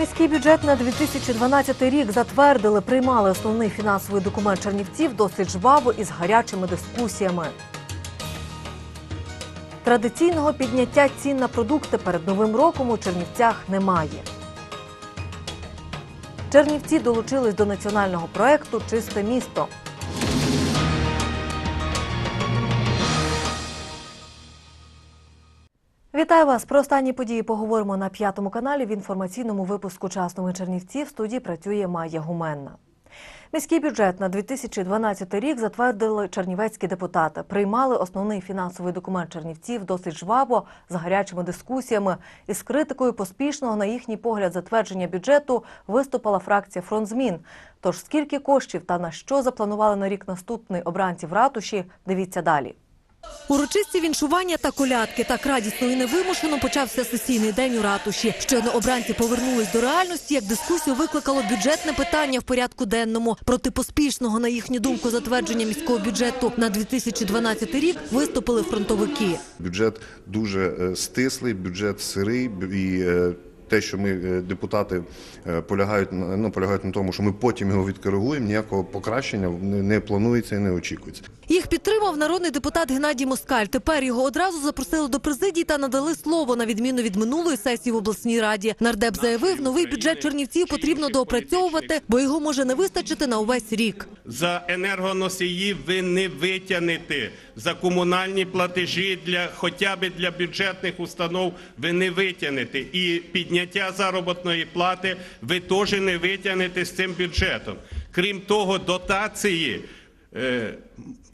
Міський бюджет на 2012 рік затвердили, приймали основний фінансовий документ Чернівців досить жваво і з гарячими дискусіями. Традиційного підняття цін на продукти перед новим роком у Чернівцях немає. Чернівці долучились до національного проекту Чисте місто. Вітаю вас! Про останні події поговоримо на п'ятому каналі в інформаційному випуску «Час новин Чернівці» в студії працює Майя Гуменна. Міський бюджет на 2012 рік затвердили чернівецькі депутати. Приймали основний фінансовий документ Чернівців досить жваво, з гарячими дискусіями. Із критикою поспішного, на їхній погляд, затвердження бюджету виступила фракція «Фронт змін». Тож скільки коштів та на що запланували на рік наступний обранці в ратуші, дивіться далі. Урочисті віншування та колядки так радісно і невимушено почався сесійний день у ратуші. Щойно обранці повернулись до реальності, як дискусію викликало бюджетне питання в порядку денному. Проти поспішного, на їхню думку, затвердження міського бюджету на 2012 рік виступили фронтовики. Бюджет дуже е, стислий, бюджет сирий і е, те, що ми е, депутати е, полягають на ну, полягають на тому, що ми потім його відкоригуємо, ніякого покращення не, планується і не очікується. Їх підтримав народний депутат Геннадій Москаль. Тепер його одразу запросили до президії та надали слово на відміну від минулої сесії в обласній раді. Нардеп заявив, новий бюджет Чернівців потрібно доопрацьовувати, бо його може не вистачити на увесь рік. За енергоносії ви не витягнете. За комунальні платежі для хоча б для бюджетних установ ви не витягнете. І підняття заробітної плати ви теж не витягнете з цим бюджетом. Крім того, дотації, е,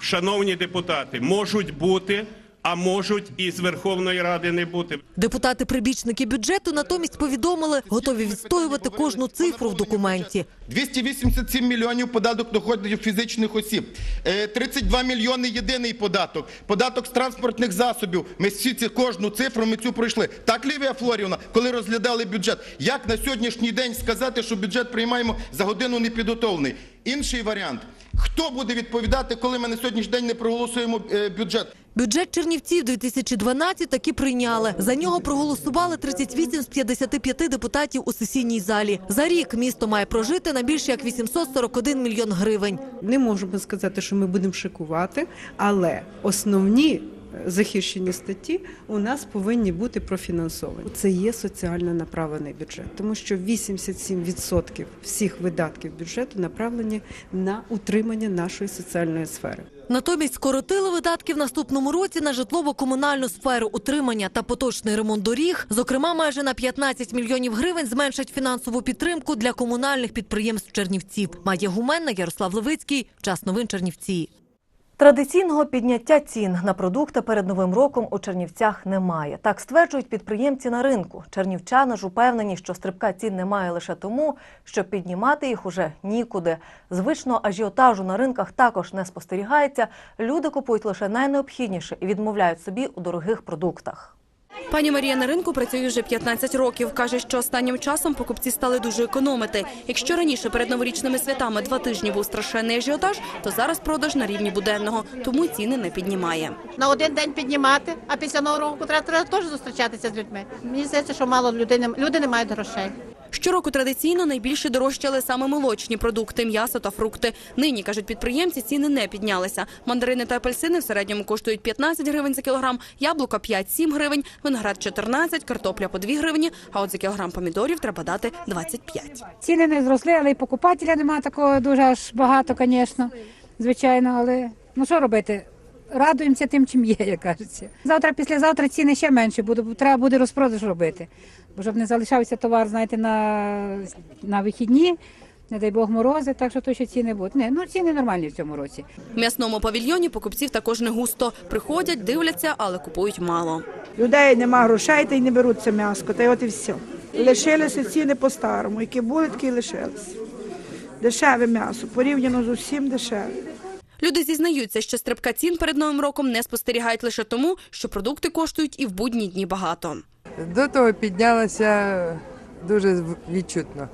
шановні депутати, можуть бути, а можуть і з Верховної Ради не бути. Депутати-прибічники бюджету натомість повідомили, готові відстоювати кожну цифру в документі. 287 мільйонів податок доходів фізичних осіб, Е, 32 мільйони єдиний податок, податок з транспортних засобів. Ми всі ці кожну цифру ми цю пройшли. Так, Лівія Флорівна, коли розглядали бюджет, як на сьогоднішній день сказати, що бюджет приймаємо за годину непідготовлений? Інший варіант. Хто буде відповідати, коли ми на сьогоднішній день не проголосуємо е, бюджет? Бюджет Чернівців 2012 таки прийняли. За нього проголосували 38 з 55 депутатів у сесійній залі. За рік місто має прожити на більше як 841 мільйон гривень. Не можемо сказати, що ми будемо шикувати, але основні захищені статті у нас повинні бути профінансовані. Це є соціально направлений бюджет, тому що 87% всіх видатків бюджету направлені на утримання нашої соціальної сфери. Натомість скоротили видатки в наступному році на житлово-комунальну сферу утримання та поточний ремонт доріг. Зокрема, майже на 15 мільйонів гривень зменшать фінансову підтримку для комунальних підприємств Чернівців. Майя Гуменна, Ярослав Левицький. Час новин Чернівці. Традиційного підняття цін на продукти перед новим роком у Чернівцях немає. Так стверджують підприємці на ринку. Чернівчани ж упевнені, що стрибка цін немає лише тому, що піднімати їх уже нікуди. Звичного ажіотажу на ринках також не спостерігається. Люди купують лише найнеобхідніше і відмовляють собі у дорогих продуктах. Пані Марія на ринку працює вже 15 років. Каже, що останнім часом покупці стали дуже економити. Якщо раніше перед новорічними святами два тижні був страшенний ажіотаж, то зараз продаж на рівні буденного, тому ціни не піднімає. на один день піднімати, а після нового року треба, треба теж зустрічатися з людьми. Мені здається, що мало людей люди не мають грошей. Щороку традиційно найбільше дорожчали саме молочні продукти, м'ясо та фрукти. Нині кажуть підприємці, ціни не піднялися. Мандарини та апельсини в середньому коштують 15 гривень за кілограм, яблука 5-7 гривень, виноград 14, картопля по 2 гривні. А от за кілограм помідорів треба дати 25. Ціни не зросли, але і покупателя немає такого дуже аж багато, звісно. Звичайно, але ну що робити? Радуємося тим, чим є, як кажеться. Завтра, післязавтра ціни ще менше бо треба буде розпродаж робити. Бо щоб не залишався товар, знаєте, на, на вихідні, не дай Бог морози, так що то ще ціни будуть. Не, ну ціни нормальні в цьому році. В м'ясному павільйоні покупців також не густо. Приходять, дивляться, але купують мало. Людей нема грошей, та й не беруть це м'яско, та й от і все. Лишилися ціни по-старому, які були, такі й лишилися. Дешеве м'ясо, порівняно з усім дешеве. Люди зізнаються, що стрибка цін перед новим роком не спостерігають лише тому, що продукти коштують і в будні дні багато. До того піднялася дуже відчутно.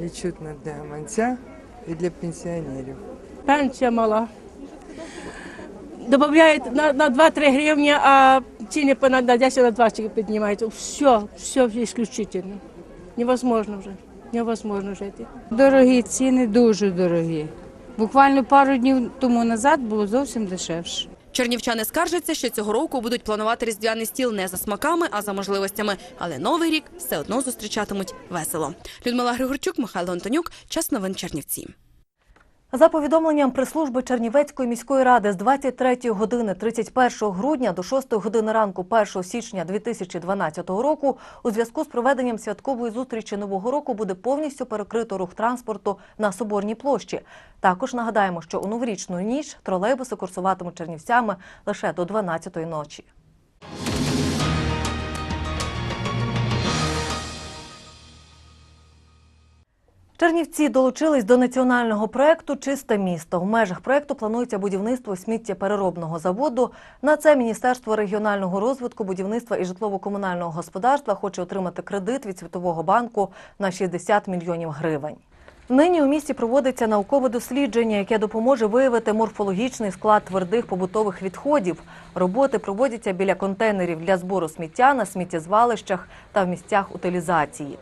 Відчутно для гаманця і для пенсіонерів. Пенсія мала. Добавляють на, на 2-3 гривні, а ціни по на на 10 на 20 піднімаються. Все, все исключительно. Невозможно вже. Невозможно жити. Дорогі ціни, дуже дорогі. Буквально пару днів тому назад було зовсім дешевше. Чернівчани скаржаться, що цього року будуть планувати різдвяний стіл не за смаками, а за можливостями. Але новий рік все одно зустрічатимуть весело. Людмила Григорчук, Михайло Антонюк. Час новин Чернівці. За повідомленням прес-служби Чернівецької міської ради з 23 години 31 грудня до 6 години ранку 1 січня 2012 року у зв'язку з проведенням святкової зустрічі Нового року буде повністю перекрито рух транспорту на Соборній площі. Також нагадаємо, що у новорічну ніч тролейбуси курсуватимуть чернівцями лише до 12-ї ночі. Чернівці долучились до національного проекту Чисте місто. В межах проекту планується будівництво сміттєпереробного заводу. На це Міністерство регіонального розвитку, будівництва і житлово-комунального господарства хоче отримати кредит від Світового банку на 60 мільйонів гривень. Нині у місті проводиться наукове дослідження, яке допоможе виявити морфологічний склад твердих побутових відходів. Роботи проводяться біля контейнерів для збору сміття на сміттєзвалищах та в місцях утилізації.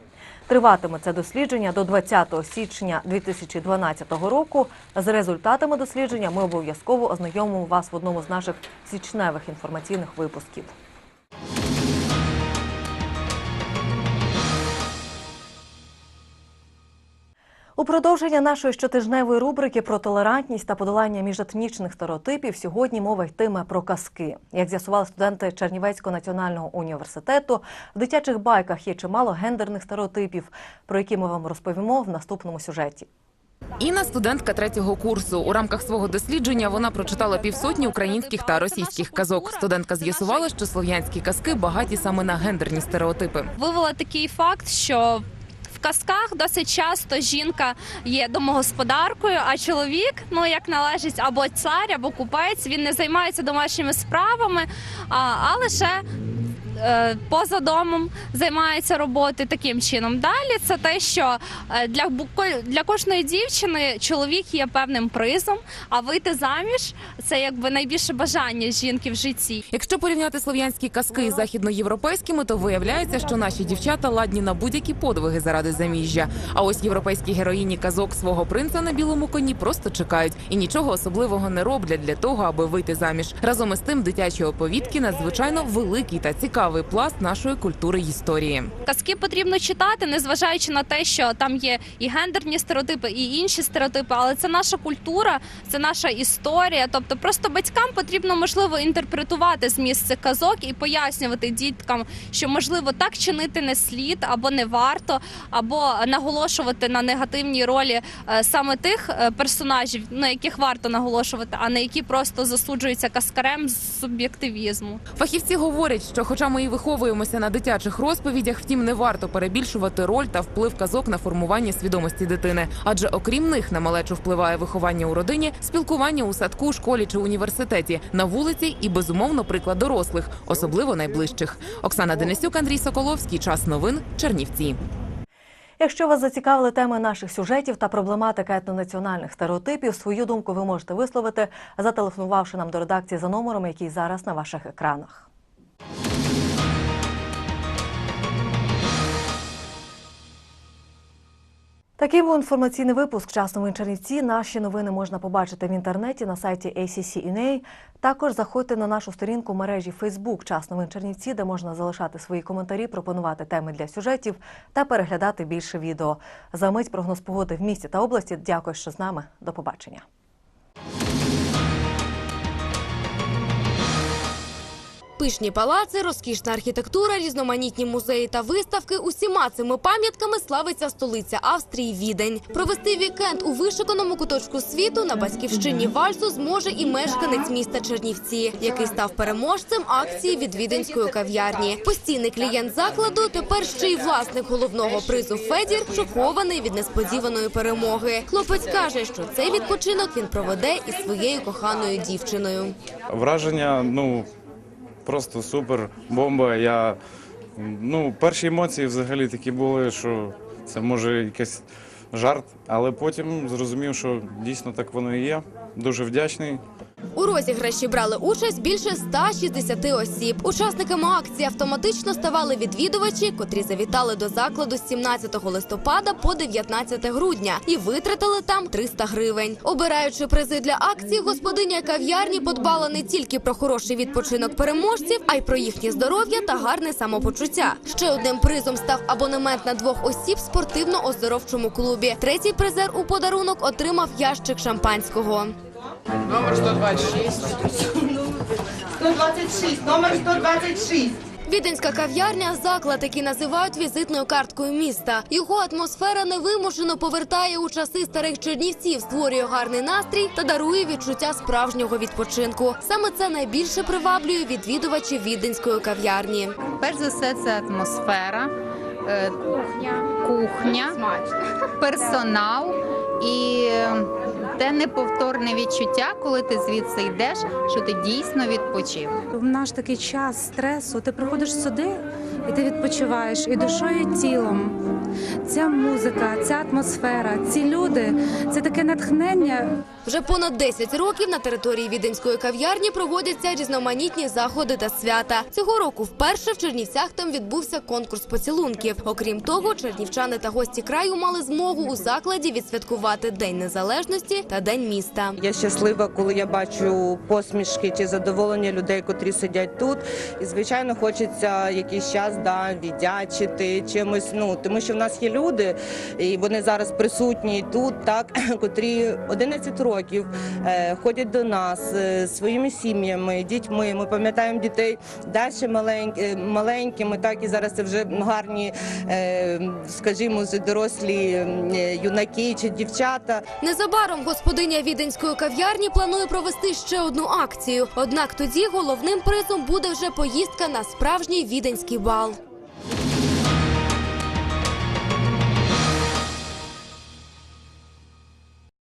Триватиме це дослідження до 20 січня 2012 року. З результатами дослідження ми обов'язково ознайомимо вас в одному з наших січневих інформаційних випусків. У продовження нашої щотижневої рубрики про толерантність та подолання міжетнічних стереотипів сьогодні мова йтиме про казки. Як з'ясували студенти Чернівецького національного університету, в дитячих байках є чимало гендерних стереотипів, про які ми вам розповімо в наступному сюжеті. Інна студентка третього курсу. У рамках свого дослідження вона прочитала півсотні українських та російських казок. Студентка з'ясувала, що слов'янські казки багаті саме на гендерні стереотипи. Вивела такий факт, що казках досить часто жінка є домогосподаркою, а чоловік, ну як належить, або цар, або купець, він не займається домашніми справами, а, а лише. Е, Поза домом займається роботою таким чином. Далі це те, що е, для для кожної дівчини чоловік є певним призом, а вийти заміж це якби найбільше бажання жінки в житті. Якщо порівняти слов'янські казки із західноєвропейськими, то виявляється, що наші дівчата ладні на будь-які подвиги заради заміжжя. А ось європейські героїні казок свого принца на білому коні просто чекають і нічого особливого не роблять для того, аби вийти заміж. Разом із тим, дитячі оповідки надзвичайно великий та цікавий пласт нашої культури й історії. Казки потрібно читати, незважаючи на те, що там є і гендерні стереотипи, і інші стереотипи, але це наша культура, це наша історія. Тобто, просто батькам потрібно можливо інтерпретувати зміст цих казок і пояснювати діткам, що можливо так чинити не слід або не варто, або наголошувати на негативній ролі е, саме тих е, персонажів, на яких варто наголошувати, а не які просто засуджуються каскарем з суб'єктивізму. Фахівці говорять, що, хоча ми і виховуємося на дитячих розповідях, втім не варто перебільшувати роль та вплив казок на формування свідомості дитини. Адже окрім них на малечу впливає виховання у родині, спілкування у садку, школі чи університеті, на вулиці і безумовно приклад дорослих, особливо найближчих. Оксана Денисюк, Андрій Соколовський. Час новин. Чернівці. Якщо вас зацікавили теми наших сюжетів та проблематика етнонаціональних стереотипів, свою думку ви можете висловити, зателефонувавши нам до редакції за номером, який зараз на ваших екранах. Такий був інформаційний випуск «Часно в Чернівці». Наші новини можна побачити в інтернеті на сайті ACC.UNA. Також заходьте на нашу сторінку в мережі Facebook «Час новин Чернівці», де можна залишати свої коментарі, пропонувати теми для сюжетів та переглядати більше відео. За мить прогноз погоди в місті та області. Дякую, що з нами. До побачення. Пишні палаци, розкішна архітектура, різноманітні музеї та виставки. Усіма цими пам'ятками славиться столиця Австрії Відень. Провести вікенд у вишуканому куточку світу на батьківщині вальсу зможе і мешканець міста Чернівці, який став переможцем акції від віденської кав'ярні. Постійний клієнт закладу тепер ще й власник головного призу Федір шокований від несподіваної перемоги. Хлопець каже, що цей відпочинок він проведе із своєю коханою дівчиною. Враження, ну просто супер, бомба. Я ну, перші емоції взагалі такі були, що це може якийсь жарт, але потім зрозумів, що дійсно так воно і є. Дуже вдячний. У розіграші брали участь більше 160 осіб. Учасниками акції автоматично ставали відвідувачі, котрі завітали до закладу з 17 листопада по 19 грудня і витратили там 300 гривень. Обираючи призи для акції, господиня кав'ярні подбала не тільки про хороший відпочинок переможців, а й про їхнє здоров'я та гарне самопочуття. Ще одним призом став абонемент на двох осіб в спортивно-оздоровчому клубі. Третій призер у подарунок отримав ящик шампанського. Номер 126. 126, номер 126. Віденська кав'ярня заклад, який називають візитною карткою міста. Його атмосфера невимушено повертає у часи старих чернівців, створює гарний настрій та дарує відчуття справжнього відпочинку. Саме це найбільше приваблює відвідувачів віденської кав'ярні. Перш за все, це атмосфера, е, кухня, персонал і те неповторне відчуття, коли ти звідси йдеш, що ти дійсно відпочив. В наш такий час стресу ти приходиш сюди і ти відпочиваєш і душою, і тілом. Ця музика, ця атмосфера, ці люди це таке натхнення. Вже понад 10 років на території віденської кав'ярні проводяться різноманітні заходи та свята. Цього року вперше в Чернівцях там відбувся конкурс поцілунків. Окрім того, чернівчани та гості краю мали змогу у закладі відсвяткувати День Незалежності та День міста. Я щаслива, коли я бачу посмішки чи задоволення людей, котрі сидять тут. І звичайно, хочеться якийсь час да, віддячити чимось. Ну тому що в нас є люди, і вони зараз присутні тут, так котрі 11 років е, ходять до нас е, своїми сім'ями, дітьми. Ми пам'ятаємо дітей далі маленькі, маленькими, так і зараз це вже гарні, е, скажімо, вже дорослі е, юнаки чи дівчата. Незабаром господиня віденської кав'ярні планує провести ще одну акцію. Однак тоді головним призом буде вже поїздка на справжній віденський бал.